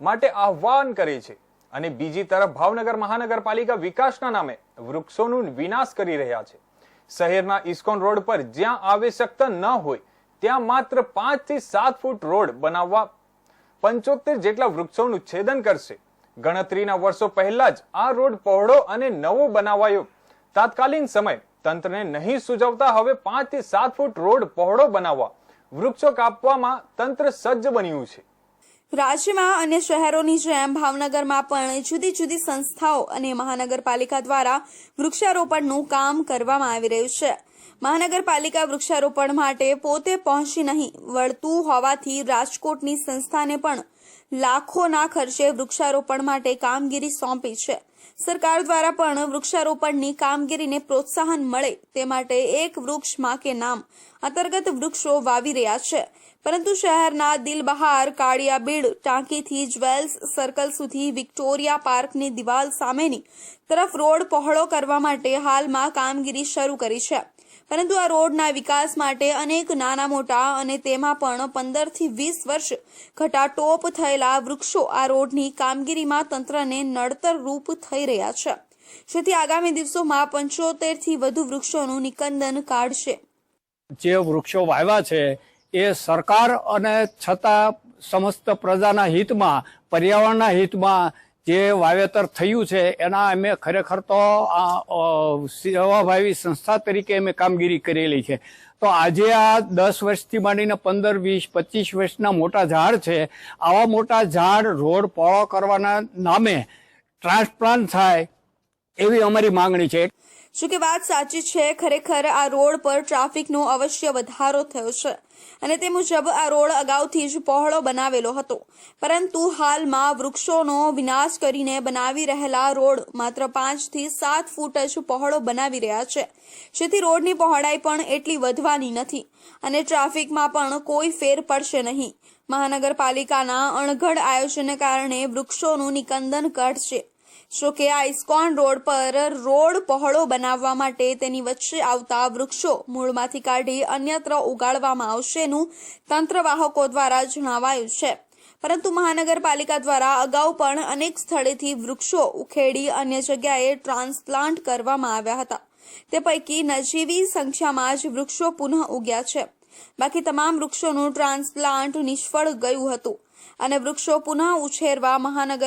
માટે આહવાન કરે છે. અને બીજી તરફ ભાવનગર મહાનગરપાલિકા વિકાસના નામે વૃક્ષોનું વિનાશ કરી રહ્યા છે. શહેરના ઇસ્કોન રોડ પર જ્યાં આવશ્યકતા ન હોય, ત્યાં માત્ર પાંચથી સાત ફૂટ રોડ બનાવવા પંચોતેર જેટલા વૃક્ષોનું છેદન કરશે. ગણતરીના વર્ષો પહેલા જ આ રોડ પહોળો અને નવો બનાવાયો. તાત્કાલીન સમય તંત્રને નહીં સુજવતા હવે પાંચથી સાત ફૂટ રોડ પહોળો બનાવવા વૃક્ષો કાપવામાં તંત્ર સજ્જ બન્યું છે. રાજ્યમાં અન્ય શહેરોની જેમ ભાવનગરમાં પણ જુદી જુદી સંસ્થાઓ અને મહાનગરપાલિકા દ્વારા વૃક્ષારોપણનું કામ કરવામાં આવી રહ્યું છે. મહાનગરપાલિકા વૃક્ષારોપણ માટે પોતે પહોંચી નહીં, વળતું હોવાથી રાજકોટની સંસ્થાને પણ લાખોના ખર્ચે વૃક્ષારોપણ માટે કામગીરી સોંપી છે. સરકાર દ્વારા પણ વૃક્ષારોપણની કામગીરીને પ્રોત્સાહન મળે તે માટે એક વૃક્ષમાં કે નામ અંતર્ગત વૃક્ષો વાવી રહ્યા છે. પરંતુ શહેરના દિલબહાર, કાળિયાબીડ, ટાંકીથી જ્વેલ્સ સર્કલ સુધી વિક્ટોરિયા પાર્કની દિવાલ સામેની તરફ રોડ પહોળો કરવા માટે હાલમાં કામગીરી શરૂ કરી છે. પરંતુ આ રોડના વિકાસ માટે અનેક નાના મોટા અને તેમાં પણ પંદરથી વીસ વર્ષ ઘટાટોપ થયેલા વૃક્ષો આ રોડની કામગીરીમાં તંત્રને નડતર રૂપ થઈ રહ્યા છે. જેથી આગામી દિવસોમાં પંચોતેરથી વધુ વૃક્ષોનું નિકંદન કાઢશે. જે વૃક્ષો વાવ્યા છે, એ સરકાર અને છતાં સમસ્ત પ્રજાના હિતમાં, પર્યાવરણના હિતમાં જે વાવેતર થયું છે એના અમે ખરેખર તો આ, સેવાભાવી સંસ્થા તરીકે અમે કામગીરી કરેલી છે. તો આજે આ દસ વર્ષથી માંડીને પંદર વીસ પચીસ વર્ષના મોટા ઝાડ છે. આવા મોટા ઝાડ રોડ પહોળો કરવાના નામે ટ્રાન્સપ્લાન્ટ થાય એવી અમારી માંગણી છે. જો કે વાત સાચી છે? ખરેખર આ રોડ પર ટ્રાફિકનો અવશ્ય વધારો થયો છે. અને તે મુજબ આ રોડ અગાઉથી જ પહોળો બનાવેલો હતો. પરંતુ હાલમાં વૃક્ષોનો વિનાશ કરીને બનાવી રહેલા રોડ માત્ર પાંચથી સાત ફૂટ જ પહોળો બનાવી રહ્યા છે. જેથી રોડની પહોળાઈ પણ એટલી વધવાની નથી અને ટ્રાફિકમાં પણ કોઈ ફેર પડશે નહીં. મહાનગરપાલિકાના અણઘડ આયોજનને કારણે વૃક્ષોનું નિકંદન ઘટશે. જો કે આ ઇસ્કોન રોડ પર રોડ પહોળો બનાવવા માટે તેની વચ્ચે આવતા વૃક્ષો મૂળમાંથી કાઢી અન્યત્ર ઉગાડવામાં આવશેનું તંત્રવાહકો દ્વારા જણાવાયું છે. પરંતુ મહાનગરપાલિકા દ્વારા અગાઉ પણ અનેક સ્થળેથી વૃક્ષો ઉખેડી અન્ય જગ્યાએ ટ્રાન્સપ્લાન્ટ કરવામાં આવ્યા હતા. તે પૈકી નજીવી સંખ્યામાં જ વૃક્ષો પુનઃ ઉગ્યા છે. બાકી તમામ વૃક્ષોનું ટ્રાન્સપ્લાન્ટ નિષ્ફળ ગયું હતું અને વૃક્ષો પુનઃ ઉછેરવા મહાનગર